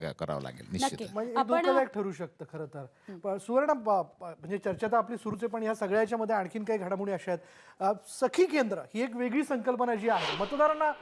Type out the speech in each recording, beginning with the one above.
करावं लागेल निश्चित म्हणजे आपण- धोकादायक ठरू शकतं खरं तर. पण सुवर्ण म्हणजे चर्चा तर आपली सुरूच आहे पण या सगळ्याच्या मध्ये आणखीन काही घडामोडी अशा आहेत. अ, सखी केंद्र ही एक वेगळी संकल्पना जी आहे. मतदारांना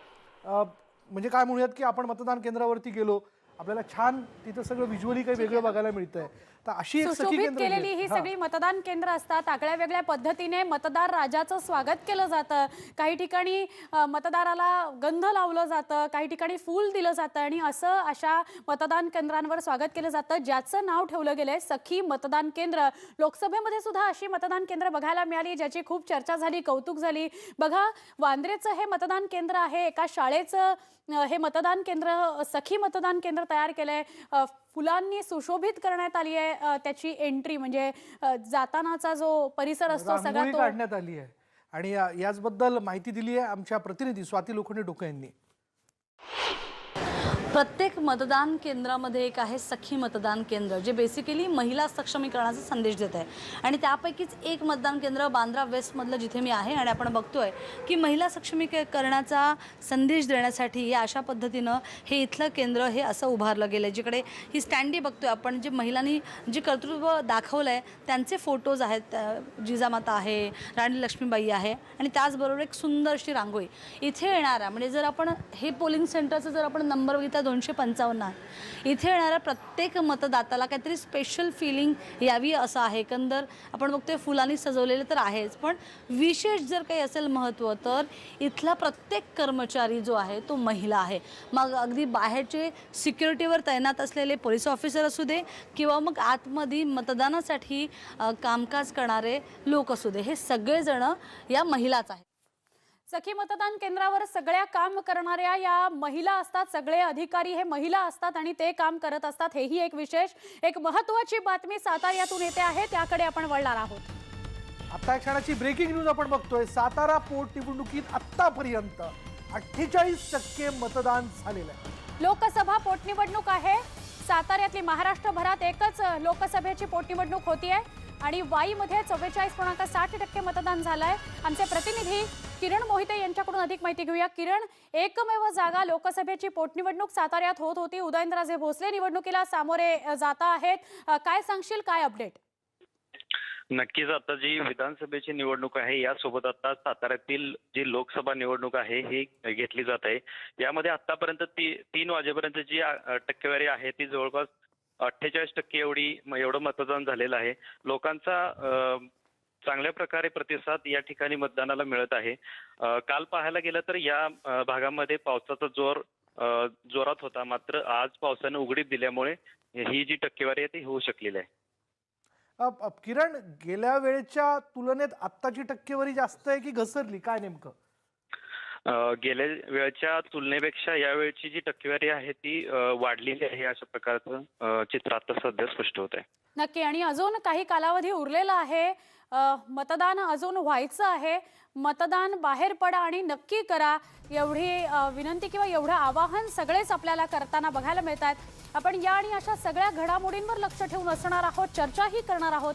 अ, म्हणजे काय म्हणूयात की आपण मतदान केंद्रावरती गेलो आपल्याला छान तिथं सगळं व्हिज्युअली काही वेगळं बघायला मिळतंय तर अशी एक सखी सुशोभित केंद्र केलेली आहेत. ही. सगळी मतदान केंद्र असतात आगळ्या वेगळ्या पद्धतीने मतदार राजाचं स्वागत केलं जातं काही ठिकाणी अ, मतदाराला गंध लावलं जातं काही ठिकाणी फूल दिलं जातं आणि असं अशा मतदान केंद्रांवर स्वागत केलं जातं ज्याचं नाव ठेवलं गेलंय सखी मतदान केंद्र लोकसभेमध्ये सुद्धा अशी मतदान केंद्र बघायला मिळाली ज्याची खूप चर्चा झाली कौतुक झाली बघा वांद्रेचं हे मतदान केंद्र आहे एका शाळेचं अ, हे मतदान केंद्र सखी मतदान केंद्र तयार केलंय. अ, फुलांनी सुशोभित करण्यात आली आहे त्याची एंट्री म्हणजे जातानाचा जो परिसर असतो सगळा काढण्यात आली आहे. आणि याचबद्दल माहिती दिली आहे आमच्या प्रतिनिधी स्वाती लोखंडे डोके यांनी प्रत्येक मतदान केंद्रामध्ये एक आहे सखी मतदान केंद्र जे बेसिकली महिला सक्षमीकरणाचा संदेश देत आहे. आणि त्यापैकीच एक मतदान केंद्र बांद्रा वेस्टमधलं जिथे मी आहे आणि आपण बघतोय की महिला सक्षमीकरणाचा संदेश देण्यासाठी या अशा पद्धतीनं हे इथलं केंद्र हे असं उभारलं गेलं आहे जिकडे ही स्टँडी बघतोय आपण जे महिलांनी जे कर्तृत्व दाखवलं आहे त्यांचे फोटोज आहेत जिजामाता आहे राणी लक्ष्मीबाई आहे आणि त्याचबरोबर एक सुंदर अशी रांगोळी. इथे येणारा म्हणजे जर आपण हे पोलिंग सेंटरचं जर आपण नंबर बघितला दोनशे पंचावन्न आहे. इथे येणाऱ्या प्रत्येक मतदाताला काहीतरी स्पेशल फिलिंग यावी असं आहे. एकंदर आपण बघतोय फुलांनी सजवलेलं तर आहेच पण विशेष जर काही असेल महत्त्व तर इथला प्रत्येक कर्मचारी जो आहे तो महिला आहे. मग अगदी बाहेरचे सिक्युरिटीवर तैनात असलेले पोलीस ऑफिसर असू दे किंवा मग आतमध्ये मतदानासाठी कामकाज करणारे लोक असू दे हे सगळेजणं या महिलाच आहेत. सखी मतदान केंद्रावर सगळ्या काम करणाऱ्या या महिला असतात सगळे अधिकारी हे महिला असतात आणि ते काम करत असतात. हेही एक विशेष एक महत्वाची बातमी साताऱ्यातून येते आहे. त्याकडे आपण वळणार आहोत. आता क्षणाची ब्रेकिंग न्यूज आपण बघतोय. सातारा पोटनिवडणुकीत आतापर्यंत अठ्ठेचाळीस टक्के मतदान झालेलं आहे. लोकसभा पोटनिवडणूक आहे. साताऱ्यातली महाराष्ट्रभरात एकच लोकसभेची पोटनिवडणूक होतीये. आणि वाईमध्ये चव्वेचाळीस पूर्णांक साठ टक्के मतदान झालंय. आमचे प्रतिनिधी किरण मोहिते यांच्याकडून अधिक माहिती घेऊया. किरण एकमेव जागा लोकसभेची पोटनिवडणूक साताऱ्यात होत होती. उदयनराजे भोसले निवडणुकीला सामोरे जात जाता आहेत. काय सांगशील? काय अपडेट? नक्कीच. आता जी विधानसभेची निवडणूक आहे यासोबत आता साताऱ्यातील जी लोकसभा निवडणूक आहे ही घेतली जात आहे. यामध्ये आतापर्यंत ती तीन वाजेपर्यंत जी टक्केवारी आहे ती जवळपास अठ्ठेचाळीस टक्के एवढी एवढं मतदान झालेलं आहे. लोकांचा चांगल्या प्रकारे प्रतिसाद या ठिकाणी मतदानाला मिळत आहे. काल पाहायला गेलं तर या भागामध्ये पावसाचा जोर जोरात होता. मात्र आज पावसानं उघडीप दिल्यामुळे ही जी टक्केवारी आहे ती होऊ शकलेली आहे. किरण गेल्या वेळेच्या तुलनेत आत्ताची टक्केवारी जास्त आहे की घसरली? काय नेमकं? गेल्या वेळच्या तुलनेपेक्षा यावेळची जी टक्केवारी आहे ती वाढलेली आहे अशा प्रकारचं चित्र आता सध्या स्पष्ट होत आहे. नक्की. आणि अजून काही कालावधी उरलेला आहे. मतदान अजून व्हायचं आहे. मतदान बाहेर पडा आणि नक्की करा. एवढी विनंती किंवा एवढं आवाहन सगळेच आपल्याला करताना बघायला मिळत आहेत आपण या आणि अशा सगळ्या घडामोडींवर लक्ष ठेवून असणार आहोत. चर्चाही करणार आहोत.